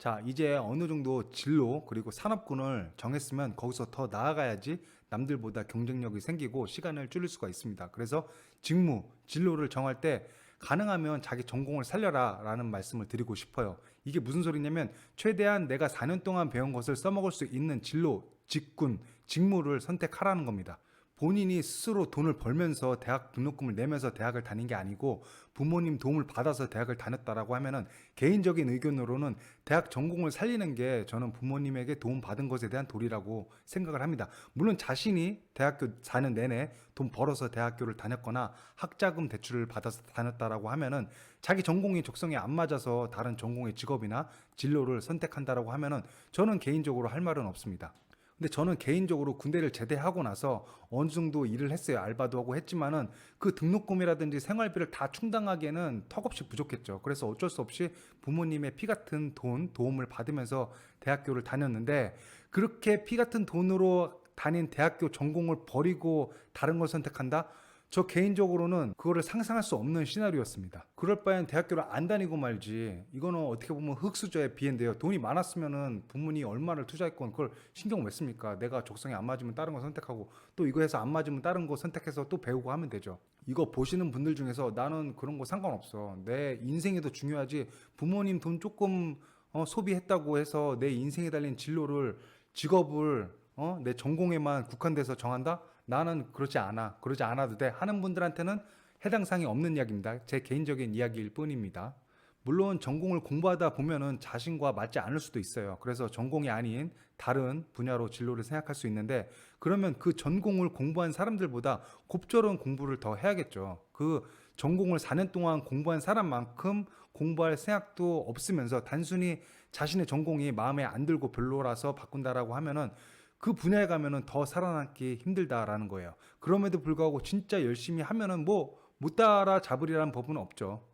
자, 이제 어느 정도 진로 그리고 산업군을 정했으면 거기서 더 나아가야지 남들보다 경쟁력이 생기고 시간을 줄일 수가 있습니다. 그래서 직무, 진로를 정할 때 가능하면 자기 전공을 살려라 라는 말씀을 드리고 싶어요. 이게 무슨 소리냐면 최대한 내가 4년 동안 배운 것을 써먹을 수 있는 진로, 직군, 직무를 선택하라는 겁니다. 본인이 스스로 돈을 벌면서 대학 등록금을 내면서 대학을 다닌 게 아니고 부모님 도움을 받아서 대학을 다녔다라고 하면은 개인적인 의견으로는 대학 전공을 살리는 게 저는 부모님에게 도움 받은 것에 대한 도리라고 생각을 합니다. 물론 자신이 대학교 4년 내내 돈 벌어서 대학교를 다녔거나 학자금 대출을 받아서 다녔다라고 하면은 자기 전공이 적성에 안 맞아서 다른 전공의 직업이나 진로를 선택한다라고 하면은 저는 개인적으로 할 말은 없습니다. 근데 저는 개인적으로 군대를 제대하고 나서 어느 정도 일을 했어요. 알바도 하고 했지만은 그 등록금이라든지 생활비를 다 충당하기에는 턱없이 부족했죠. 그래서 어쩔 수 없이 부모님의 피 같은 돈, 도움을 받으면서 대학교를 다녔는데 그렇게 피 같은 돈으로 다닌 대학교 전공을 버리고 다른 걸 선택한다? 저 개인적으로는 그거를 상상할 수 없는 시나리오였습니다. 그럴 바엔 대학교를 안 다니고 말지. 이거는 어떻게 보면 흙수저의 비인데요. 돈이 많았으면은 부모님이 얼마를 투자했건 그걸 신경 왜 씁니까? 내가 적성에 안 맞으면 다른 거 선택하고 또 이거 해서 안 맞으면 다른 거 선택해서 또 배우고 하면 되죠. 이거 보시는 분들 중에서 나는 그런 거 상관없어. 내 인생이 더 중요하지. 부모님 돈 조금 어, 소비했다고 해서 내 인생에 달린 진로를 직업을 어? 내 전공에만 국한돼서 정한다? 나는 그렇지 않아. 그러지 않아도 돼. 하는 분들한테는 해당 사항이 없는 이야기입니다. 제 개인적인 이야기일 뿐입니다. 물론 전공을 공부하다 보면은 자신과 맞지 않을 수도 있어요. 그래서 전공이 아닌 다른 분야로 진로를 생각할 수 있는데 그러면 그 전공을 공부한 사람들보다 곱절은 공부를 더 해야겠죠. 그 전공을 4년 동안 공부한 사람만큼 공부할 생각도 없으면서 단순히 자신의 전공이 마음에 안 들고 별로라서 바꾼다라고 하면은 그 분야에 가면은 더 살아남기 힘들다라는 거예요. 그럼에도 불구하고 진짜 열심히 하면은 뭐 못 따라잡으리라는 법은 없죠.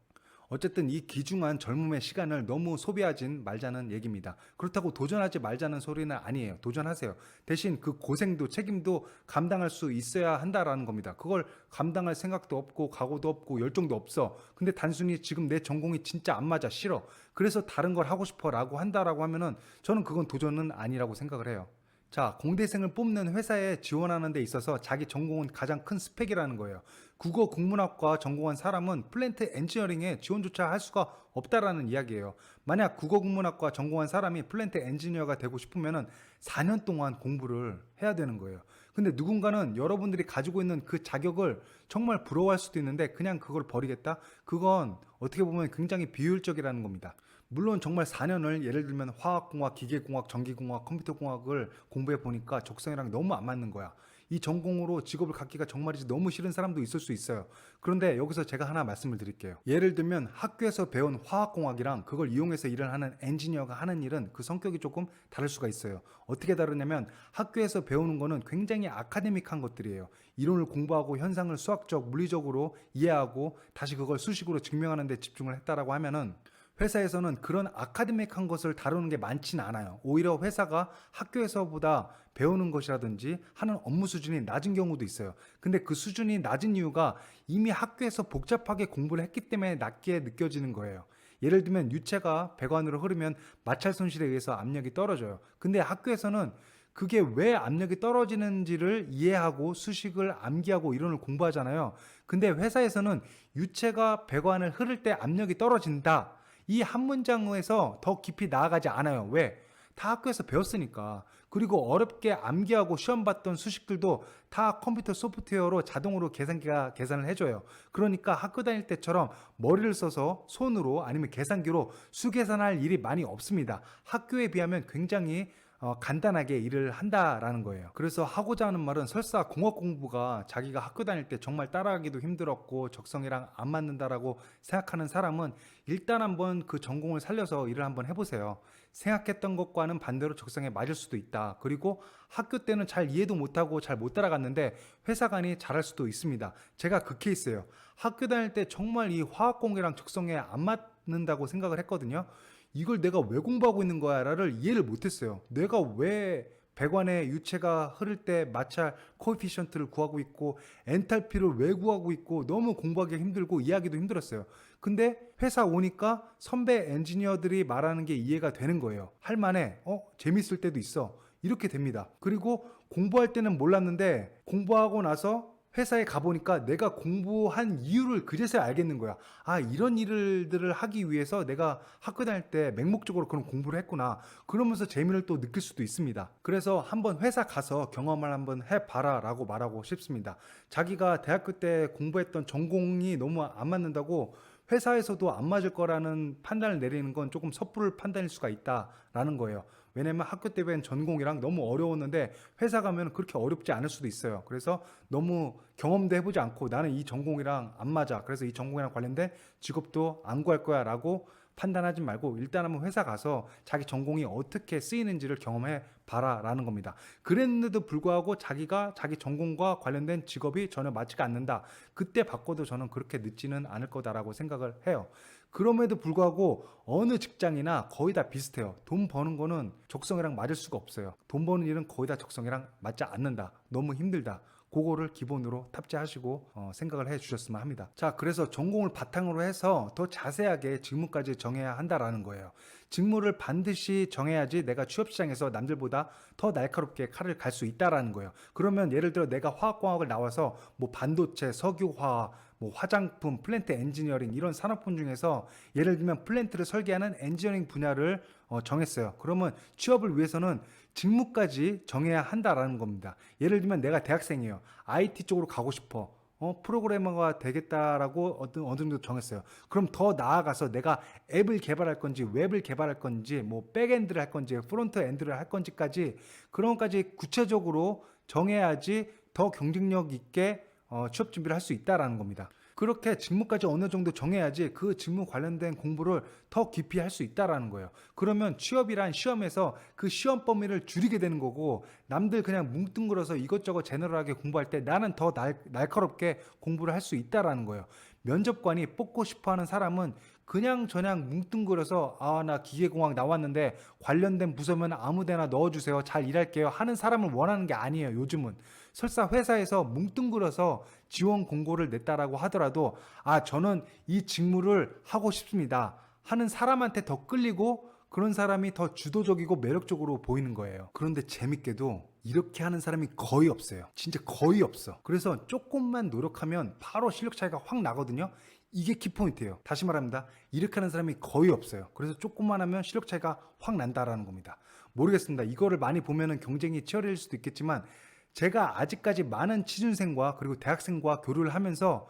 어쨌든 이 귀중한 젊음의 시간을 너무 소비하진 말자는 얘기입니다. 그렇다고 도전하지 말자는 소리는 아니에요. 도전하세요. 대신 그 고생도 책임도 감당할 수 있어야 한다라는 겁니다. 그걸 감당할 생각도 없고 각오도 없고 열정도 없어. 근데 단순히 지금 내 전공이 진짜 안 맞아 싫어. 그래서 다른 걸 하고 싶어라고 한다라고 하면은 저는 그건 도전은 아니라고 생각을 해요. 자, 공대생을 뽑는 회사에 지원하는 데 있어서 자기 전공은 가장 큰 스펙이라는 거예요. 국어 국문학과 전공한 사람은 플랜트 엔지니어링에 지원조차 할 수가 없다라는 이야기예요. 만약 국어 국문학과 전공한 사람이 플랜트 엔지니어가 되고 싶으면은 4년 동안 공부를 해야 되는 거예요. 근데 누군가는 여러분들이 가지고 있는 그 자격을 정말 부러워할 수도 있는데 그냥 그걸 버리겠다? 그건 어떻게 보면 굉장히 비효율적이라는 겁니다. 물론 정말 4년을 예를 들면 화학공학, 기계공학, 전기공학, 컴퓨터공학을 공부해 보니까 적성이랑 너무 안 맞는 거야. 이 전공으로 직업을 갖기가 정말이지 너무 싫은 사람도 있을 수 있어요. 그런데 여기서 제가 하나 말씀을 드릴게요. 예를 들면 학교에서 배운 화학공학이랑 그걸 이용해서 일을 하는 엔지니어가 하는 일은 그 성격이 조금 다를 수가 있어요. 어떻게 다르냐면 학교에서 배우는 거는 굉장히 아카데믹한 것들이에요. 이론을 공부하고 현상을 수학적, 물리적으로 이해하고 다시 그걸 수식으로 증명하는 데 집중을 했다라고 하면은 회사에서는 그런 아카데믹한 것을 다루는 게 많지는 않아요. 오히려 회사가 학교에서보다 배우는 것이라든지 하는 업무 수준이 낮은 경우도 있어요. 근데 그 수준이 낮은 이유가 이미 학교에서 복잡하게 공부를 했기 때문에 낮게 느껴지는 거예요. 예를 들면 유체가 배관으로 흐르면 마찰 손실에 의해서 압력이 떨어져요. 근데 학교에서는 그게 왜 압력이 떨어지는지를 이해하고 수식을 암기하고 이론을 공부하잖아요. 근데 회사에서는 유체가 배관을 흐를 때 압력이 떨어진다. 이 한 문장에서 더 깊이 나아가지 않아요. 왜? 다 학교에서 배웠으니까. 그리고 어렵게 암기하고 시험 봤던 수식들도 다 컴퓨터 소프트웨어로 자동으로 계산기가 계산을 해줘요. 그러니까 학교 다닐 때처럼 머리를 써서 손으로 아니면 계산기로 수계산할 일이 많이 없습니다. 학교에 비하면 굉장히 어, 간단하게 일을 한다라는 거예요. 그래서 하고자 하는 말은 설사 공학 공부가 자기가 학교 다닐 때 정말 따라하기도 힘들었고 적성이랑 안 맞는다라고 생각하는 사람은 일단 한번 그 전공을 살려서 일을 한번 해보세요. 생각했던 것과는 반대로 적성에 맞을 수도 있다. 그리고 학교 때는 잘 이해도 못하고 잘 못 따라갔는데 회사 간이 잘할 수도 있습니다. 제가 그 케이스예요. 학교 다닐 때 정말 이 화학 공이랑 적성에 안 맞는다고 생각을 했거든요. 이걸 내가 왜 공부하고 있는 거야를 이해를 못했어요. 내가 왜 배관의 유체가 흐를 때 마찰 코에피션트를 구하고 있고 엔탈피를 왜 구하고 있고 너무 공부하기 힘들고 이해하기도 힘들었어요. 근데 회사 오니까 선배 엔지니어들이 말하는 게 이해가 되는 거예요. 할 만해. 어, 재밌을 때도 있어. 이렇게 됩니다. 그리고 공부할 때는 몰랐는데 공부하고 나서 회사에 가보니까 내가 공부한 이유를 그제서야 알겠는 거야. 아, 이런 일들을 하기 위해서 내가 학교 다닐 때 맹목적으로 그런 공부를 했구나. 그러면서 재미를 또 느낄 수도 있습니다. 그래서 한번 회사 가서 경험을 한번 해봐라 라고 말하고 싶습니다. 자기가 대학교 때 공부했던 전공이 너무 안 맞는다고 회사에서도 안 맞을 거라는 판단을 내리는 건 조금 섣부를 판단일 수가 있다라는 거예요. 왜냐면 학교 때 배운 전공이랑 너무 어려웠는데 회사 가면 그렇게 어렵지 않을 수도 있어요. 그래서 너무 경험도 해보지 않고 나는 이 전공이랑 안 맞아. 그래서 이 전공이랑 관련된 직업도 안 구할 거야 라고 판단하지 말고 일단 한번 회사 가서 자기 전공이 어떻게 쓰이는지를 경험해 봐라라는 겁니다. 그랬는데도 불구하고 자기가 자기 전공과 관련된 직업이 전혀 맞지가 않는다. 그때 바꿔도 저는 그렇게 늦지는 않을 거다라고 생각을 해요. 그럼에도 불구하고 어느 직장이나 거의 다 비슷해요. 돈 버는 거는 적성이랑 맞을 수가 없어요. 돈 버는 일은 거의 다 적성이랑 맞지 않는다. 너무 힘들다. 그거를 기본으로 탑재하시고 어, 생각을 해 주셨으면 합니다. 자, 그래서 전공을 바탕으로 해서 더 자세하게 직무까지 정해야 한다라는 거예요. 직무를 반드시 정해야지 내가 취업 시장에서 남들보다 더 날카롭게 칼을 갈 수 있다라는 거예요. 그러면 예를 들어 내가 화학공학을 나와서 뭐 반도체, 석유화학, 뭐 화장품, 플랜트 엔지니어링 이런 산업군 중에서 예를 들면 플랜트를 설계하는 엔지니어링 분야를 어, 정했어요. 그러면 취업을 위해서는 직무까지 정해야 한다라는 겁니다. 예를 들면 내가 대학생이에요. IT 쪽으로 가고 싶어. 어, 프로그래머가 되겠다라고 어느, 어느 정도 정했어요. 그럼 더 나아가서 내가 앱을 개발할 건지, 웹을 개발할 건지, 뭐 백엔드를 할 건지, 프론트 엔드를 할 건지까지 그런 것까지 구체적으로 정해야지 더 경쟁력 있게 어, 취업 준비를 할 수 있다라는 겁니다. 그렇게 직무까지 어느 정도 정해야지 그 직무 관련된 공부를 더 깊이 할 수 있다라는 거예요. 그러면 취업이란 시험에서 그 시험 범위를 줄이게 되는 거고 남들 그냥 뭉뚱그려서 이것저것 제너럴하게 공부할 때 나는 더 날, 날카롭게 공부를 할 수 있다라는 거예요. 면접관이 뽑고 싶어 하는 사람은 그냥 저냥 뭉뚱그려서 아 나 기계공학 나왔는데 관련된 부서면 아무데나 넣어주세요 잘 일할게요 하는 사람을 원하는 게 아니에요 요즘은 설사 회사에서 뭉뚱그려서 지원 공고를 냈다라고 하더라도 아 저는 이 직무를 하고 싶습니다 하는 사람한테 더 끌리고 그런 사람이 더 주도적이고 매력적으로 보이는 거예요. 그런데 재밌게도 이렇게 하는 사람이 거의 없어요. 진짜 거의 없어. 그래서 조금만 노력하면 바로 실력 차이가 확 나거든요. 이게 키포인트예요. 다시 말합니다. 이렇게 하는 사람이 거의 없어요. 그래서 조금만 하면 실력 차이가 확 난다라는 겁니다. 모르겠습니다. 이거를 많이 보면은 경쟁이 치열해질 수도 있겠지만 제가 아직까지 많은 취준생과 그리고 대학생과 교류를 하면서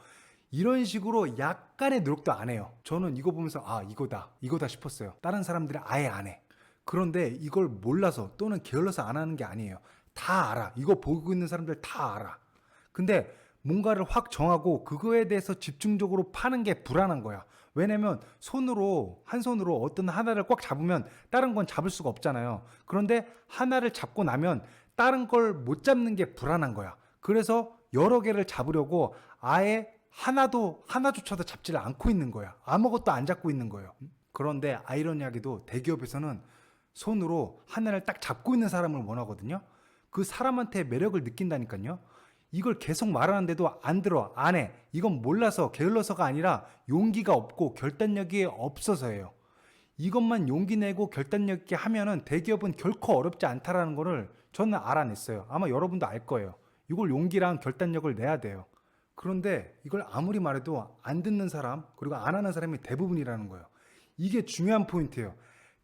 이런 식으로 약간의 노력도 안 해요. 저는 이거 보면서 아 이거다 이거다 싶었어요. 다른 사람들은 아예 안 해. 그런데 이걸 몰라서 또는 게을러서 안 하는 게 아니에요. 다 알아. 이거 보고 있는 사람들 다 알아. 근데 뭔가를 확 정하고 그거에 대해서 집중적으로 파는 게 불안한 거야. 왜냐면 손으로 한 손으로 어떤 하나를 꽉 잡으면 다른 건 잡을 수가 없잖아요. 그런데 하나를 잡고 나면 다른 걸 못 잡는 게 불안한 거야. 그래서 여러 개를 잡으려고 아예 하나도 하나조차도 잡지를 않고 있는 거야. 아무것도 안 잡고 있는 거예요. 그런데 아이러니하게도 대기업에서는 손으로 하나를 딱 잡고 있는 사람을 원하거든요. 그 사람한테 매력을 느낀다니까요. 이걸 계속 말하는데도 안 들어, 안 해. 이건 몰라서 게을러서가 아니라 용기가 없고 결단력이 없어서예요. 이것만 용기 내고 결단력 있게 하면은 대기업은 결코 어렵지 않다라는 거를 저는 알아냈어요. 아마 여러분도 알 거예요. 이걸 용기랑 결단력을 내야 돼요. 그런데 이걸 아무리 말해도 안 듣는 사람 그리고 안 하는 사람이 대부분이라는 거예요. 이게 중요한 포인트예요.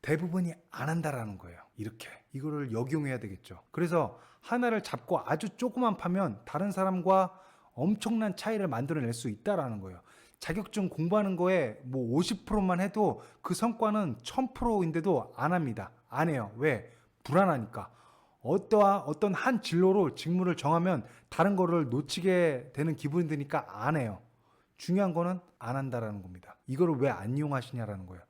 대부분이 안 한다라는 거예요. 이렇게 이거를 역용해야 되겠죠. 그래서 하나를 잡고 아주 조그만 파면 다른 사람과 엄청난 차이를 만들어낼 수 있다라는 거예요. 자격증 공부하는 거에 뭐 50%만 해도 그 성과는 1000%인데도 안 합니다. 안 해요. 왜? 불안하니까. 어떠한 어떤 한 진로로 직무를 정하면 다른 거를 놓치게 되는 기분이 드니까 안 해요. 중요한 거는 안 한다라는 겁니다. 이거를 왜 안 이용하시냐라는 거예요.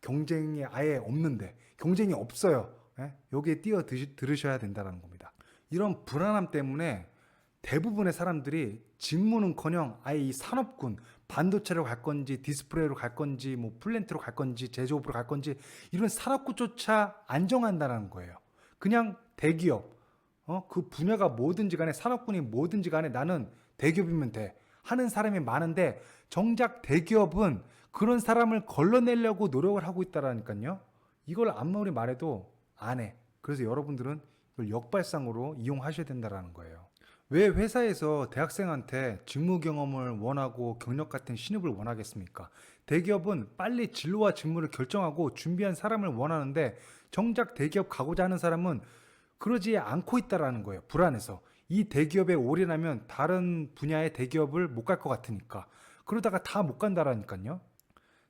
경쟁이 아예 없는데 경쟁이 없어요. 예? 여기에 뛰어 들으셔야 된다라는 겁니다. 이런 불안함 때문에 대부분의 사람들이 직무는커녕 아예 이 산업군 반도체로 갈 건지 디스플레이로 갈 건지 뭐 플랜트로 갈 건지 제조업으로 갈 건지 이런 산업군조차 안 정한다는 거예요. 그냥 대기업 어, 그 분야가 뭐든지 간에 산업군이 뭐든지 간에 나는 대기업이면 돼. 하는 사람이 많은데 정작 대기업은 그런 사람을 걸러내려고 노력을 하고 있다라니까요. 이걸 아무리 말해도 안 해. 그래서 여러분들은 역발상으로 이용하셔야 된다라는 거예요. 왜 회사에서 대학생한테 직무 경험을 원하고 경력 같은 신입을 원하겠습니까? 대기업은 빨리 진로와 직무를 결정하고 준비한 사람을 원하는데 정작 대기업 가고자 하는 사람은 그러지 않고 있다라는 거예요. 불안해서. 이 대기업에 올인하면 다른 분야의 대기업을 못 갈 것 같으니까. 그러다가 다 못 간다라니까요.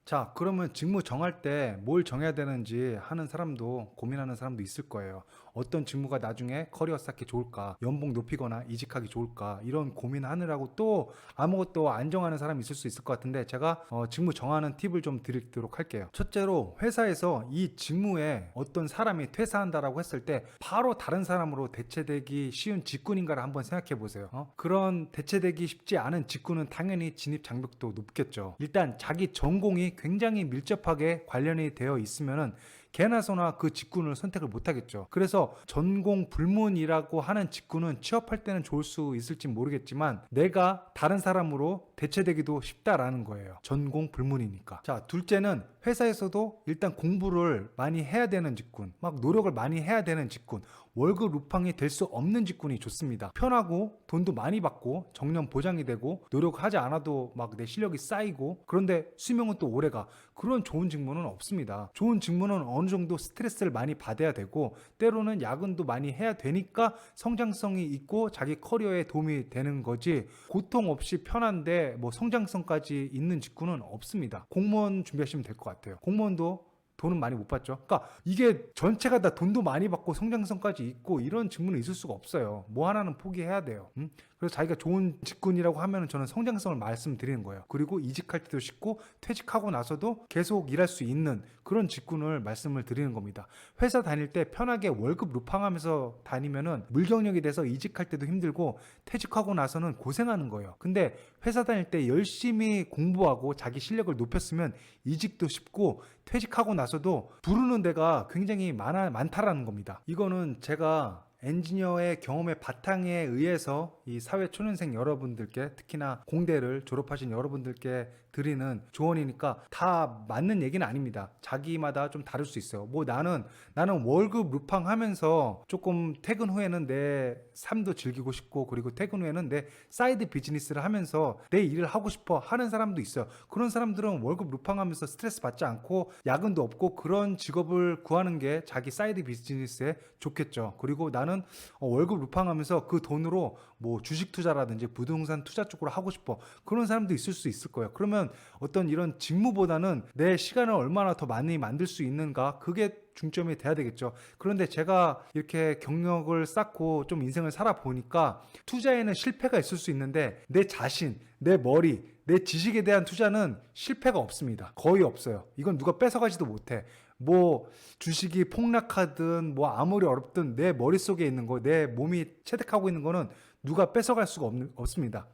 자, 그러면 직무 정할 때 뭘 정해야 되는지 하는 사람도 고민하는 사람도 있을 거예요. 어떤 직무가 나중에 커리어 쌓기 좋을까, 연봉 높이거나 이직하기 좋을까, 이런 고민하느라고 또 아무것도 안 정하는 사람이 있을 수 있을 것 같은데 제가 어, 직무 정하는 팁을 좀 드리도록 할게요. 첫째로 회사에서 이 직무에 어떤 사람이 퇴사한다라고 했을 때 바로 다른 사람으로 대체되기 쉬운 직군인가를 한번 생각해 보세요. 어? 그런 대체되기 쉽지 않은 직군은 당연히 진입 장벽도 높겠죠. 일단 자기 전공이 굉장히 밀접하게 관련이 되어 있으면은 개나 소나 그 직군을 선택을 못 하겠죠. 그래서 전공 불문이라고 하는 직군은 취업할 때는 좋을 수 있을지 모르겠지만 내가 다른 사람으로 대체되기도 쉽다라는 거예요. 전공 불문이니까. 자, 둘째는 회사에서도 일단 공부를 많이 해야 되는 직군, 막 노력을 많이 해야 되는 직군, 월급 루팡이 될 수 없는 직군이 좋습니다. 편하고 돈도 많이 받고 정년 보장이 되고 노력하지 않아도 막 내 실력이 쌓이고 그런데 수명은 또 오래가 그런 좋은 직무는 없습니다. 좋은 직무는 어느 정도 스트레스를 많이 받아야 되고 때로는 야근도 많이 해야 되니까 성장성이 있고 자기 커리어에 도움이 되는 거지 고통 없이 편한데 뭐 성장성까지 있는 직군은 없습니다. 공무원 준비하시면 될 것 같아요. 공무원도 돈은 많이 못 받죠. 그러니까 이게 전체가 다 돈도 많이 받고 성장성까지 있고 이런 직무는 있을 수가 없어요. 뭐 하나는 포기해야 돼요. 음? 그래서 자기가 좋은 직군이라고 하면 저는 성장성을 말씀드리는 거예요. 그리고 이직할 때도 쉽고 퇴직하고 나서도 계속 일할 수 있는 그런 직군을 말씀을 드리는 겁니다. 회사 다닐 때 편하게 월급 루팡하면서 다니면은 물경력이 돼서 이직할 때도 힘들고 퇴직하고 나서는 고생하는 거예요. 근데 회사 다닐 때 열심히 공부하고 자기 실력을 높였으면 이직도 쉽고 퇴직하고 나서도 부르는 데가 굉장히 많아 많다라는 겁니다. 이거는 제가 엔지니어의 경험의 바탕에 의해서 이 사회 초년생 여러분들께 특히나 공대를 졸업하신 여러분들께 드리는 조언이니까 다 맞는 얘기는 아닙니다. 자기마다 좀 다를 수 있어요. 뭐 나는 나는 월급 루팡 하면서 조금 퇴근 후에는 내 삶도 즐기고 싶고 그리고 퇴근 후에는 내 사이드 비즈니스를 하면서 내 일을 하고 싶어 하는 사람도 있어요. 그런 사람들은 월급 루팡하면서 스트레스 받지 않고 야근도 없고 그런 직업을 구하는 게 자기 사이드 비즈니스에 좋겠죠. 그리고 나는 어, 월급 루팡하면서 그 돈으로 뭐 주식 투자라든지 부동산 투자 쪽으로 하고 싶어 그런 사람도 있을 수 있을 거예요. 그러면 어떤 이런 직무보다는 내 시간을 얼마나 더 많이 만들 수 있는가 그게 중점이 돼야 되겠죠. 그런데 제가 이렇게 경력을 쌓고 좀 인생을 살아보니까 투자에는 실패가 있을 수 있는데 내 자신, 내 머리, 내 지식에 대한 투자는 실패가 없습니다. 거의 없어요. 이건 누가 뺏어가지도 못해. 뭐 주식이 폭락하든 뭐 아무리 어렵든 내 머릿속에 있는 거, 내 몸이 체득하고 있는 거는 누가 뺏어갈 수가 없, 없습니다.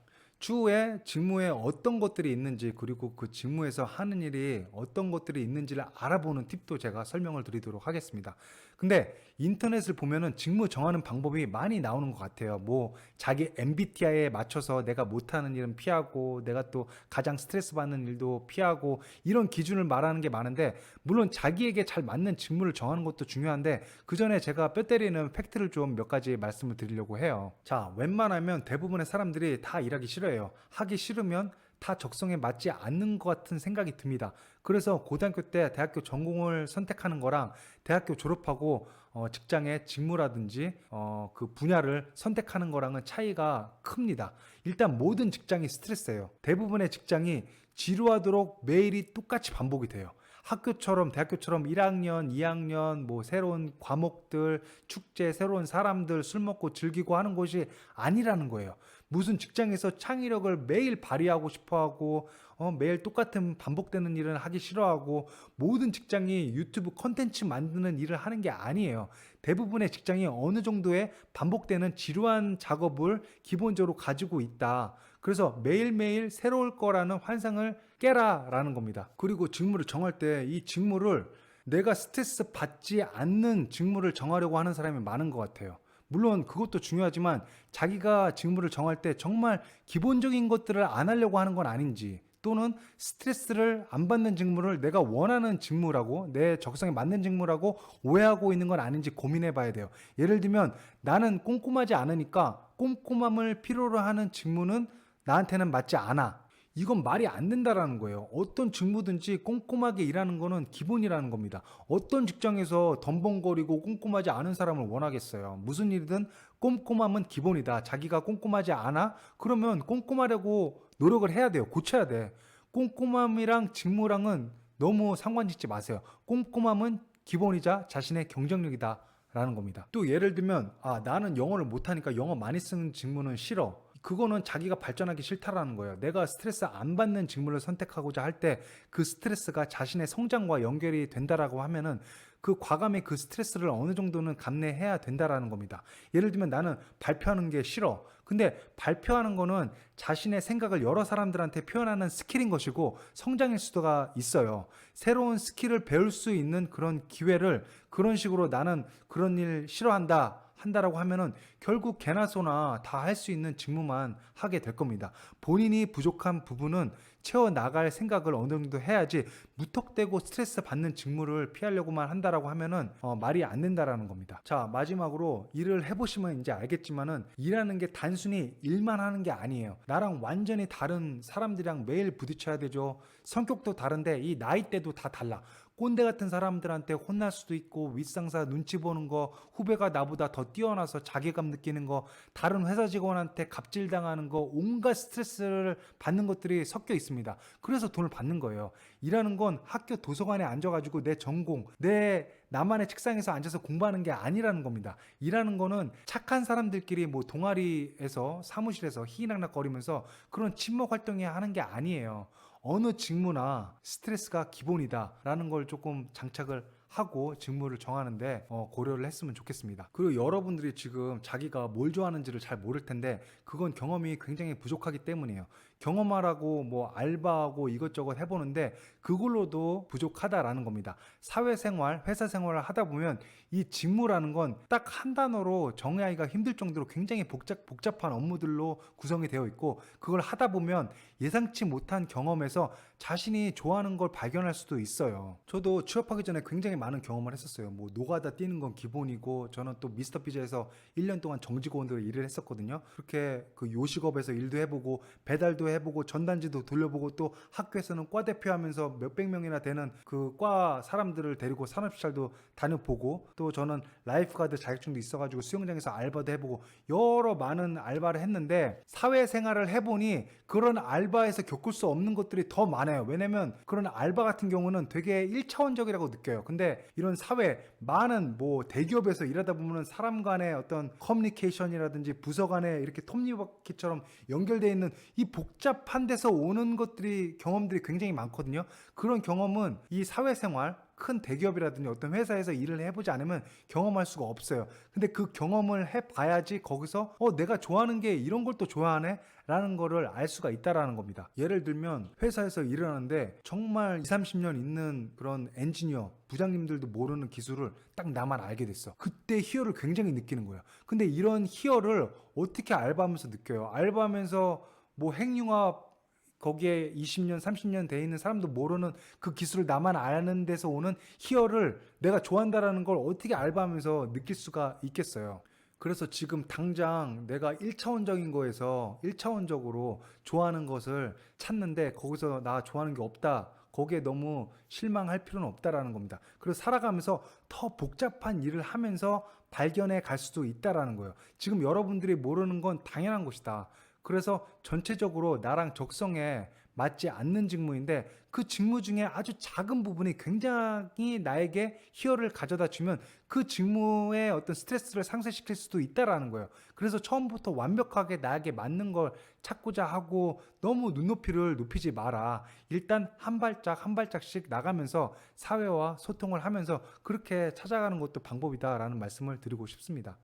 추후에 직무에 어떤 것들이 있는지 그리고 그 직무에서 하는 일이 어떤 것들이 있는지를 알아보는 팁도 제가 설명을 드리도록 하겠습니다. 근데 인터넷을 보면은 직무 정하는 방법이 많이 나오는 것 같아요. 뭐 자기 MBTI에 맞춰서 내가 못하는 일은 피하고 내가 또 가장 스트레스 받는 일도 피하고 이런 기준을 말하는 게 많은데 물론 자기에게 잘 맞는 직무를 정하는 것도 중요한데 그 전에 제가 뼈 때리는 팩트를 좀 몇 가지 말씀을 드리려고 해요. 자, 웬만하면 대부분의 사람들이 다 일하기 싫어 해요. 하기 싫으면 다 적성에 맞지 않는 것 같은 생각이 듭니다. 그래서 고등학교 때 대학교 전공을 선택하는 거랑 대학교 졸업하고 어, 직장의 직무라든지 어, 그 분야를 선택하는 거랑은 차이가 큽니다. 일단 모든 직장이 스트레스예요. 대부분의 직장이 지루하도록 매일이 똑같이 반복이 돼요. 학교처럼 대학교처럼 1학년, 2학년 뭐 새로운 과목들, 축제, 새로운 사람들 술 먹고 즐기고 하는 곳이 아니라는 거예요. 무슨 직장에서 창의력을 매일 발휘하고 싶어 하고 어, 매일 똑같은 반복되는 일을 하기 싫어하고 모든 직장이 유튜브 컨텐츠 만드는 일을 하는 게 아니에요. 대부분의 직장이 어느 정도의 반복되는 지루한 작업을 기본적으로 가지고 있다. 그래서 매일매일 새로울 거라는 환상을 깨라라는 겁니다. 그리고 직무를 정할 때 이 직무를 내가 스트레스 받지 않는 직무를 정하려고 하는 사람이 많은 것 같아요. 물론 그것도 중요하지만 자기가 직무를 정할 때 정말 기본적인 것들을 안 하려고 하는 건 아닌지 또는 스트레스를 안 받는 직무를 내가 원하는 직무라고 내 적성에 맞는 직무라고 오해하고 있는 건 아닌지 고민해 봐야 돼요. 예를 들면 나는 꼼꼼하지 않으니까 꼼꼼함을 필요로 하는 직무는 나한테는 맞지 않아. 이건 말이 안 된다라는 거예요. 어떤 직무든지 꼼꼼하게 일하는 거는 기본이라는 겁니다. 어떤 직장에서 덤벙거리고 꼼꼼하지 않은 사람을 원하겠어요. 무슨 일이든 꼼꼼함은 기본이다. 자기가 꼼꼼하지 않아? 그러면 꼼꼼하려고 노력을 해야 돼요. 고쳐야 돼. 꼼꼼함이랑 직무랑은 너무 상관 짓지 마세요. 꼼꼼함은 기본이자 자신의 경쟁력이다. 라는 겁니다. 또 예를 들면, 아, 나는 영어를 못하니까 영어 많이 쓰는 직무는 싫어. 그거는 자기가 발전하기 싫다라는 거예요. 내가 스트레스 안 받는 직무를 선택하고자 할 때 그 스트레스가 자신의 성장과 연결이 된다라고 하면은 그 과감히 그 스트레스를 어느 정도는 감내해야 된다라는 겁니다. 예를 들면 나는 발표하는 게 싫어. 근데 발표하는 거는 자신의 생각을 여러 사람들한테 표현하는 스킬인 것이고 성장일 수가 있어요. 새로운 스킬을 배울 수 있는 그런 기회를 그런 식으로 나는 그런 일 싫어한다. 한다라고 하면은 결국 개나 소나 다 할 수 있는 직무만 하게 될 겁니다. 본인이 부족한 부분은 채워 나갈 생각을 어느 정도 해야지 무턱대고 스트레스 받는 직무를 피하려고만 한다라고 하면은 어, 말이 안 된다라는 겁니다. 자 마지막으로 일을 해보시면 이제 알겠지만은 일하는 게 단순히 일만 하는 게 아니에요. 나랑 완전히 다른 사람들이랑 매일 부딪혀야 되죠. 성격도 다른데 이 나이대도 다 달라. 꼰대 같은 사람들한테 혼날 수도 있고 윗상사 눈치 보는 거 후배가 나보다 더 뛰어나서 자괴감 느끼는 거 다른 회사 직원한테 갑질당하는 거 온갖 스트레스를 받는 것들이 섞여 있습니다 그래서 돈을 받는 거예요 일하는 건 학교 도서관에 앉아가지고 내 전공 내 나만의 책상에서 앉아서 공부하는 게 아니라는 겁니다. 일하는 거는 착한 사람들끼리 뭐 동아리에서 사무실에서 희낙낙거리면서 그런 친목 활동이 하는 게 아니에요. 어느 직무나 스트레스가 기본이다라는 걸 조금 장착을 하고 직무를 정하는데 어, 고려를 했으면 좋겠습니다. 그리고 여러분들이 지금 자기가 뭘 좋아하는지를 잘 모를 텐데 그건 경험이 굉장히 부족하기 때문이에요. 경험하라고 뭐 알바하고 이것저것 해보는데 그걸로도 부족하다라는 겁니다. 사회생활, 회사 생활을 하다 보면 이 직무라는 건 딱 한 단어로 정의하기가 힘들 정도로 굉장히 복잡, 복잡한 업무들로 구성이 되어 있고 그걸 하다 보면 예상치 못한 경험에서 자신이 좋아하는 걸 발견할 수도 있어요. 저도 취업하기 전에 굉장히 많은 경험을 했었어요. 뭐 노가다 뛰는 건 기본이고 저는 또 미스터 피자에서 1년 동안 정직원으로 일을 했었거든요. 그렇게 그 요식업에서 일도 해보고 배달도 해보고 전단지도 돌려보고 또 학교에서는 과 대표하면서 몇백 명이나 되는 그 과 사람들을 데리고 산업시설도 다녀보고 또 저는 라이프가드 자격증도 있어가지고 수영장에서 알바도 해보고 여러 많은 알바를 했는데 사회생활을 해보니 그런 알바에서 겪을 수 없는 것들이 더 많아요. 왜냐면 그런 알바 같은 경우는 되게 1차원적이라고 느껴요. 근데 이런 사회 많은 뭐 대기업에서 일하다 보면 사람 간의 어떤 커뮤니케이션이라든지 부서 간에 이렇게 톱니바퀴처럼 연결되어 있는 이 복잡한 데서 오는 것들이 경험들이 굉장히 많거든요. 그런 경험은 이 사회생활 큰 대기업이라든지 어떤 회사에서 일을 해보지 않으면 경험할 수가 없어요. 근데 그 경험을 해봐야지 거기서 어 내가 좋아하는 게 이런 걸 또 좋아하네 라는 거를 알 수가 있다라는 겁니다. 예를 들면 회사에서 일을 하는데 정말 20, 30년 있는 그런 엔지니어 부장님들도 모르는 기술을 딱 나만 알게 됐어. 그때 희열을 굉장히 느끼는 거예요. 근데 이런 희열을 어떻게 알바하면서 느껴요? 알바하면서 뭐 핵융합 거기에 20년, 30년 돼 있는 사람도 모르는 그 기술을 나만 아는 데서 오는 희열을 내가 좋아한다라는 걸 어떻게 알바하면서 느낄 수가 있겠어요. 그래서 지금 당장 내가 1차원적인 거에서 1차원적으로 좋아하는 것을 찾는데 거기서 나 좋아하는 게 없다. 거기에 너무 실망할 필요는 없다라는 겁니다. 그래서 살아가면서 더 복잡한 일을 하면서 발견해 갈 수도 있다라는 거예요. 지금 여러분들이 모르는 건 당연한 것이다. 그래서 전체적으로 나랑 적성에 맞지 않는 직무인데 그 직무 중에 아주 작은 부분이 굉장히 나에게 희열을 가져다 주면 그 직무의 어떤 스트레스를 상쇄시킬 수도 있다라는 거예요. 그래서 처음부터 완벽하게 나에게 맞는 걸 찾고자 하고 너무 눈높이를 높이지 마라. 일단 한 발짝 한 발짝씩 나가면서 사회와 소통을 하면서 그렇게 찾아가는 것도 방법이다라는 말씀을 드리고 싶습니다.